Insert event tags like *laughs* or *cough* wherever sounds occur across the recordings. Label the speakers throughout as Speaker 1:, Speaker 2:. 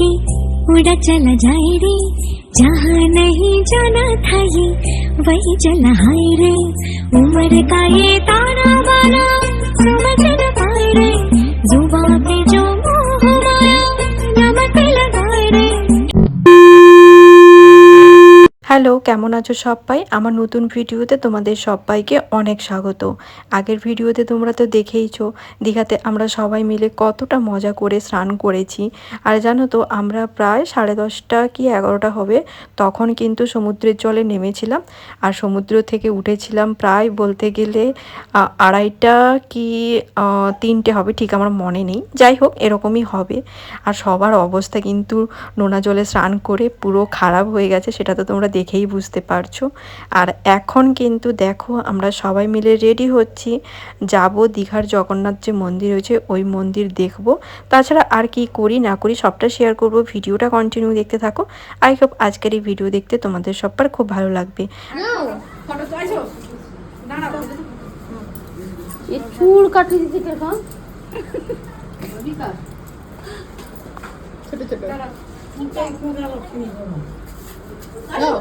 Speaker 1: लेके उड़ा चला जाए रे. जहाँ नहीं जाना था ये वही चला हाय रे. उम्र का ये ताना बाना समझ न पाए रे. जुबा पे
Speaker 2: হ্যালো, কেমন আছো সবাই? আমার নতুন ভিডিওতে তোমাদের সবাইকে অনেক স্বাগত। আগের ভিডিওতে তোমরা তো দেখেইছো, দীঘাতে আমরা সবাই মিলে কতটা মজা করে স্নান করেছি। আর জানো তো, আমরা প্রায় সাড়ে দশটা কি এগারোটা হবে, তখন কিন্তু সমুদ্রের জলে নেমেছিলাম। আর সমুদ্র থেকে উঠেছিলাম প্রায় বলতে গেলে আড়াইটা কি তিনটে হবে, ঠিক আমার মনে নেই। যাই হোক, এরকমই হবে। আর সবার অবস্থা কিন্তু নোনা জলে স্নান করে পুরো খারাপ হয়ে গেছে, সেটা তো তোমরা দেখেই বুঝতে পারছ। আর এখন কিন্তু দেখো আমরা সবাই মিলে রেডি হচ্ছি। যাব দীঘার জগন্নাথ যে মন্দির রয়েছে ওই মন্দির দেখব। তাছাড়া আর কি করি না করি সবটা শেয়ার করব। ভিডিওটা কন্টিনিউ দেখতে থাকো। আই হোপ আজকের এই ভিডিও দেখতে তোমাদের সবার খুব ভালো লাগবে।
Speaker 3: ছোট ছোট। দাও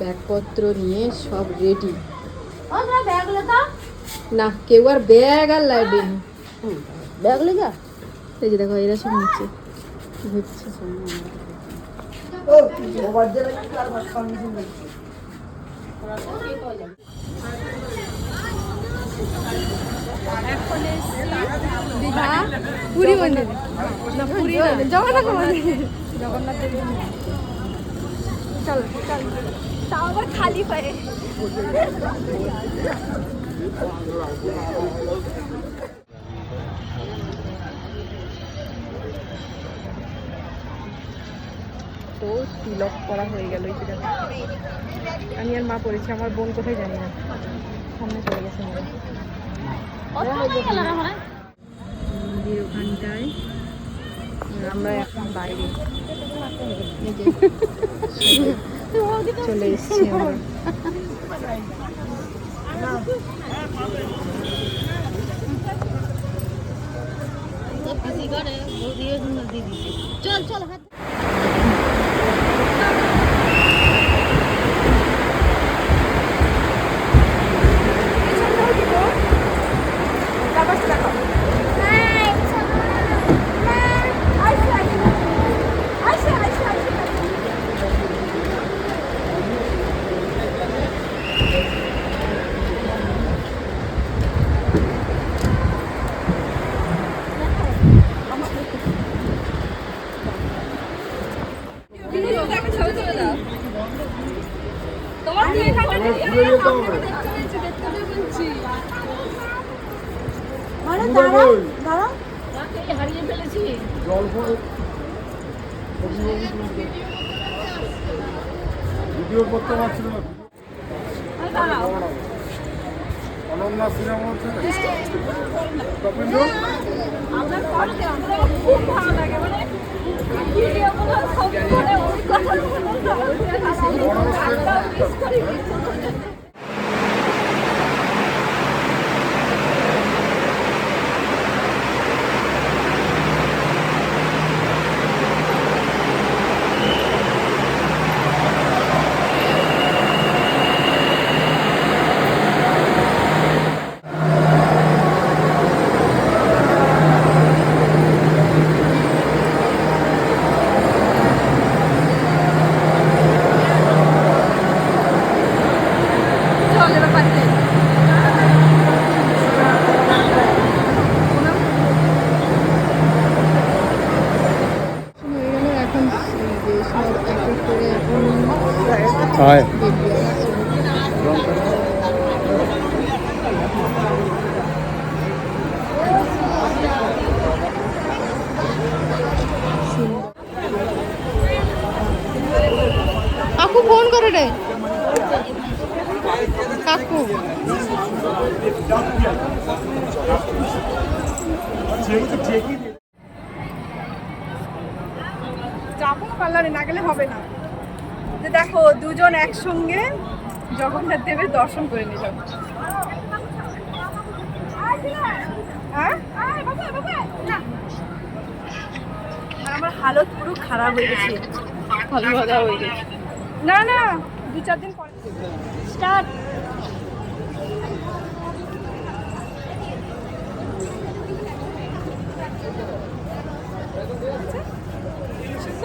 Speaker 4: ব্যাগপত্র নিয়ে সব রেডি না কেউ আর ব্যাগ আর লাগবে ব্যাগ লেগা এই যে দেখো এরা সব নিচ্ছে। ঘুরছে।
Speaker 3: ও পুরী মন্দির না পুরী না জগন্নাথ মন্দির জগন্নাথ দেবের মন্দির। চল চল তাও আবার খালি পায়ে
Speaker 2: তো তিলক করা হয়ে গেল এই আমি আর মা পড়েছি আমার বোন কোথায় জানি না। সামনে চলে গেছে মনে? মন্দির ওখানটায়। আমরা এখন বাইরে। চলে এসছি আমরা।
Speaker 4: চল চল
Speaker 3: হারিয়ে ফেলেছি
Speaker 5: ভিডিও করতে পারছিল না অনন্যা সিনেমা হচ্ছে
Speaker 3: খুব ভালো লাগে মানে ভিডিওগুলো সব মানে ওই কথাগুলো মিস করি চল এবার পারতে
Speaker 4: এখন যে সব এক এক করে এখন
Speaker 5: হায়।
Speaker 4: কাকু ফোন করে রে কাকু।
Speaker 3: যাব পার্লারে না গেলে হবে না। দেখো, দুজন একসঙ্গে জগন্নাথ দেবের দর্শন করে নিলাম হ্যাঁ? আমার হালত পুরো খারাপ হয়ে হয়ে গেছে। না না, দু চার দিন পরে। স্টার্ট।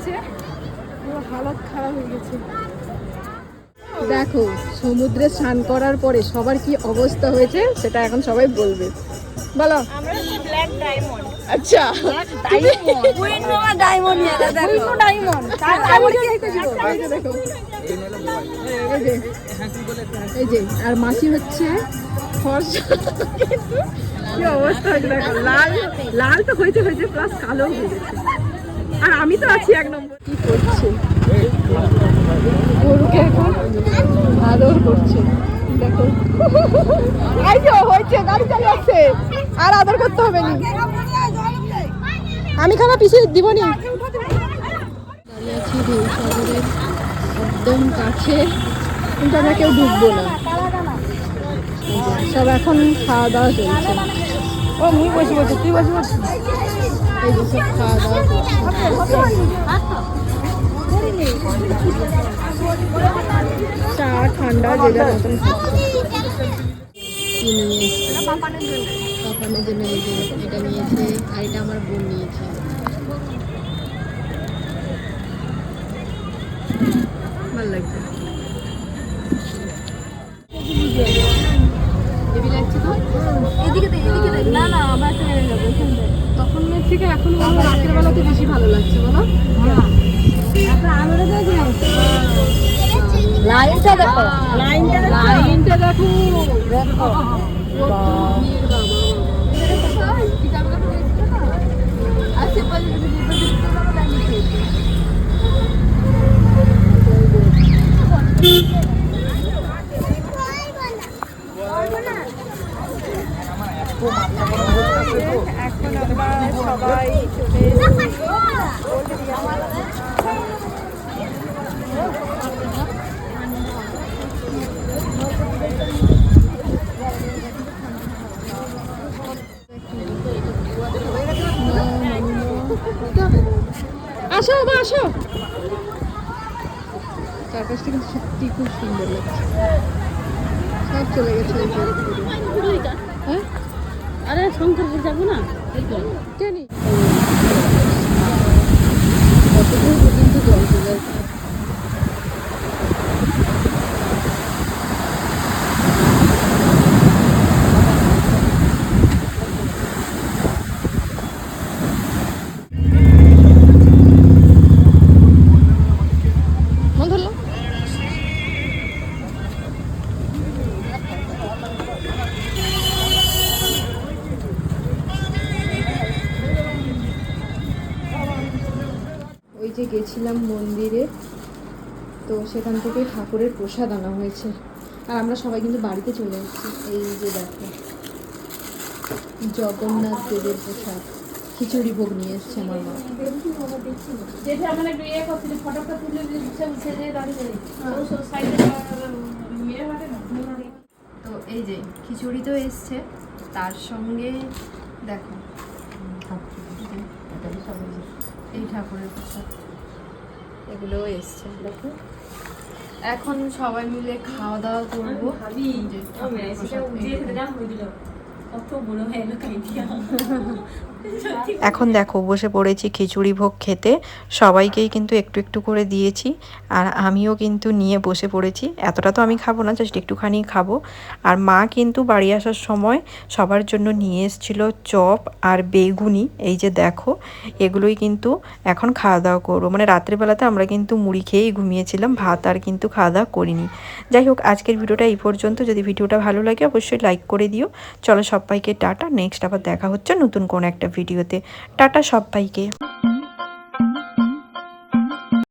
Speaker 3: করছে পুরো হালত খারাপ হয়ে গেছে।
Speaker 4: দেখো সমুদ্রে স্নান করার পরে সবার কি অবস্থা হয়েছে সেটা এখন সবাই বলবে। বলো।
Speaker 3: আমরা ব্ল্যাক ডায়মন্ড
Speaker 4: আচ্ছা। এই যে আর মাসি হচ্ছে কি অবস্থা লাল লাল তো হয়েছে হয়েছে প্লাস কালো হয়ে গেছে। আর আমি তো আছি এক নম্বর। কি করছে? গরুকে এখন আদর করছে। দেখো। এই যে হয়েছে গাড়ি চালিয়ে আর আদর করতে হবে না। আমি খাবার পিছিয়ে দিবনি। দাঁড়িয়ে আছি ঢেউ সাগরের একদম কাছে। কিন্তু আমরা কেউ ডুববো না। সব এখন খাওয়া দাওয়া চলছে। ও মুই বসে বসে তুই বসে বসে। চা ঠান্ডা যে যার এটা নিয়েছে আর এটা আমার বোন নিয়েছে ভালো লাগছে
Speaker 3: এদিকে এদিকে না না আমার একটা হয়ে যাবে এখান থেকে
Speaker 4: এখন রাতের বেলাতে বেশি ভালো লাগছে বলো।
Speaker 6: লাইনটা দেখো।
Speaker 4: লাইনটা দেখো। দেখো
Speaker 3: এখন আমরা সবাই চলে এসেছি
Speaker 4: আসো বাবা আসো। চারপাশটা কিন্তু সত্যি খুব সুন্দর লাগছে। সব চলে গেছে হ্যাঁ?
Speaker 6: আরে শঙ্করপুর যাব না?
Speaker 4: জানি। কতদূর পর্যন্ত জল চলে আসছে ওই যে গেছিলাম মন্দিরে তো সেখান থেকে ঠাকুরের প্রসাদ আনা হয়েছে। আর আমরা সবাই কিন্তু বাড়িতে চলে এসেছি। এই যে দেখো জগন্নাথ দেবের প্রসাদ খিচুড়ি ভোগ নিয়ে এসছে আমার মা।
Speaker 6: আমার একটু ইয়ে
Speaker 4: তো এই যে খিচুড়ি তো এসছে তার সঙ্গে দেখো ঠাকুরের প্রসাদ। এগুলোও এসছে। দেখো। এখন সবাই মিলে খাওয়া দাওয়া করব।
Speaker 6: কত বড় হয়ে গেল *laughs*
Speaker 2: এখন দেখো, বসে পড়েছি খিচুড়ি ভোগ খেতে। সবাইকেই কিন্তু একটু একটু করে দিয়েছি। আর আমিও কিন্তু নিয়ে বসে পড়েছি। এতটা তো আমি খাব না, জাস্ট একটুখানি খাব। আর মা কিন্তু বাড়ি আসার সময় সবার জন্য নিয়ে এসেছিল চপ আর বেগুনি। এই যে দেখো, এগুলোই কিন্তু এখন খাওয়া দাওয়া করব। মানে রাত্রেবেলাতে আমরা কিন্তু মুড়ি খেয়েই ঘুমিয়েছিলাম, ভাত আর কিন্তু খাওয়া দাওয়া করিনি। যাই হোক, আজকের ভিডিওটা এই পর্যন্ত। যদি ভিডিওটা ভালো লাগে, অবশ্যই লাইক করে দিও। চলো সবাইকে টাটা। নেক্সট আবার দেখা হচ্ছে নতুন কোনো একটা ভিডিওতে। টাটা সবাইকে।